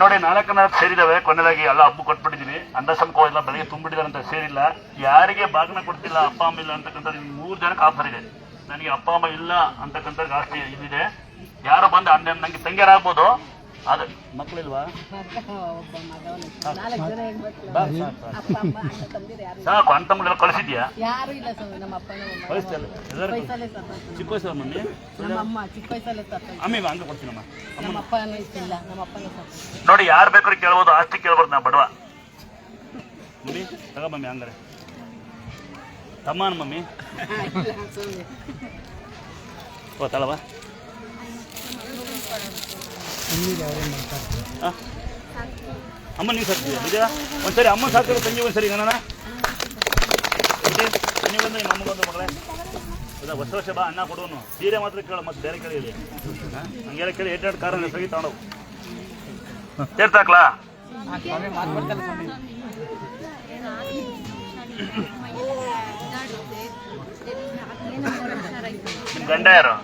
ನೋಡಿ ನಾಲ್ಕು ನಾಲ್ಕು ಸೇರಿದಾವೆ ಕೊನೆದಾಗಿ ಎಲ್ಲ ಹಬ್ಬ ಕೊಟ್ಬಿಟ್ಟಿದೀನಿ. ಅಂಡಸಂಕೋ ಎಲ್ಲ ಬೆಳಗ್ಗೆ ತುಂಬಿಟ್ಟಿದ್ದಾರೆ ಅಂತ ಸೇರಿಲ್ಲ. ಯಾರಿಗೆ ಬಾಗಿನ ಕೊಡ್ತಿಲ್ಲ, ಅಪ್ಪ, ಅಮ್ಮ ಇಲ್ಲ ಅಂತಕ್ಕಂಥ ಮೂರು ಜನಕ್ಕೆ ಆಫರ್ ಇದೆ. ನನಗೆ ಅಪ್ಪ, ಅಮ್ಮ ಇಲ್ಲ ಅಂತಕ್ಕಂಥ ಜಾಸ್ತಿ ಇದಿದೆ ಯಾರು ಬಂದು ಅಣ್ಣ ನಂಗೆ ತಂಗಿಯರಾಗ್ಬೋದು. ಅದು ಮಕ್ಕಳಿಲ್ವಾ ಸಾಕು, ಅಣ್ಣ ಅಣ್ಣ ಕಳಿಸಿದ್ಯಾ ಯಾರು ಇಲ್ಲ ಸರ್ ನಮ್ಮ ಅಪ್ಪ. ಕಳಿಸ್ತಲ್ಲ ಎಲ್ಲರೂ ವಯಸ್ಸಲ್ಲೇ. ಚಿಕ್ಕ ವಯಸ್ಸು ಮಮ್ಮಿ ನಮ್ಮ ಅಮ್ಮ ಚಿಕ್ಕ ವಯಸ್ಸಲ್ಲೇ ಸತ್ತೋಯ್ತು. ಅಮ್ಮಿ ಹಂಗೆ ಕೊಡ್ತೀನಮ್ಮ ನಮ್ಮ ಅಪ್ಪನೂ ಇಲ್ಲ ನಮ್ಮ ಅಪ್ಪನೂ ಸತ್ತೋಯ್ತು. ನೋಡಿ ಯಾರು ಬೇಕಾದ್ರೂ ಕೇಳ್ಬೋದು ಆಸ್ತಿ ಕೇಳ್ಬಾರ್ದು ನಾ ಬಡವ ಮಮ್ಮಿ ತಗೋ ಮಮ್ಮಿ ಹಂಗಾರೆ ತಮ್ಮನ ಮಮ್ಮಿ. ಓ ತಳವಾ ಅಮ್ಮ ನೀವು ಸಾಕ್ತೀವಿ ನಿಜ ಒಂದ್ಸರಿ ಅಮ್ಮ ಸಾಕಿರೋ ತಂಗಿ ಒಂದ್ಸರಿ ಗಣನ ತಂಗಿ ಬಂದು ನಿಮ್ಮ ಅಮ್ಮ ಬಂದು ಮಗಳೇ. ಹೊಸ ವರ್ಷ ಬಾ, ಅನ್ನ ಕೊಡೋನು ಸೀರೆ ಮಾತ್ರ ಕೇಳ, ಮತ್ತೆ ಬೇರೆ ಕೇಳಿ ಹಂಗೆ ಹಂಗೆಲ್ಲ ಕೇಳಿ ಎರಡು ಕಾರ ಸಗಿ ತಗೊಂಡು ಸೇರ್ತಾಕ್ಲಾ ನಿಮ್ಮ ಗಂಡ ಯಾರು?